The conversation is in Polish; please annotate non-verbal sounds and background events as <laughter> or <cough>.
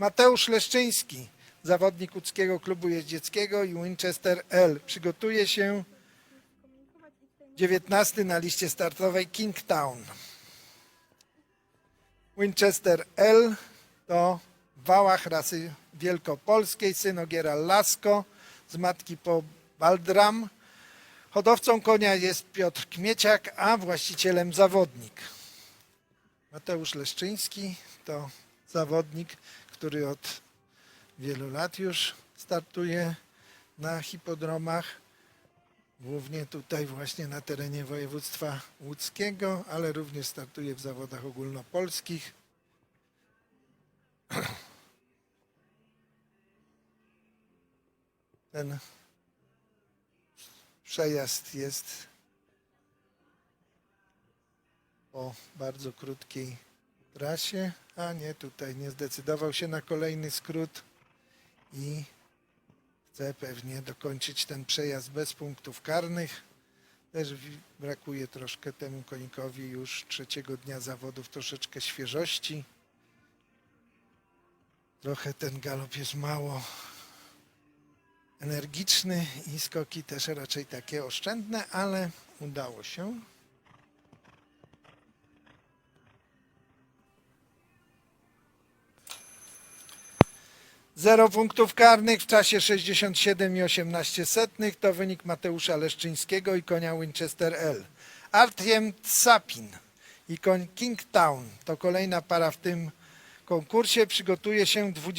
Mateusz Leszczyński, zawodnik łódzkiego klubu jeździeckiego i Winchester L. Przygotuje się 19 na liście startowej Kingtown. Winchester L to wałach rasy wielkopolskiej, syn Ogiera Lasko z matki po Baldram. Hodowcą konia jest Piotr Kmieciak, a właścicielem zawodnik. Mateusz Leszczyński to zawodnik, który od wielu lat już startuje na hipodromach. Głównie tutaj właśnie na terenie województwa łódzkiego, ale również startuje w zawodach ogólnopolskich. <clears throat> Ten przejazd jest po bardzo krótkiej trasie, a nie tutaj nie zdecydował się na kolejny skrót i chce pewnie dokończyć ten przejazd bez punktów karnych. Też brakuje troszkę temu konikowi już trzeciego dnia zawodów troszeczkę świeżości. Trochę ten galop jest mało energiczny i skoki też raczej takie oszczędne, ale udało się. Zero punktów karnych w czasie 67 i 18 setnych to wynik Mateusza Leszczyńskiego i konia Winchester L. Artiem Sapin i koń Kingtown to kolejna para w tym konkursie. Przygotuje się 20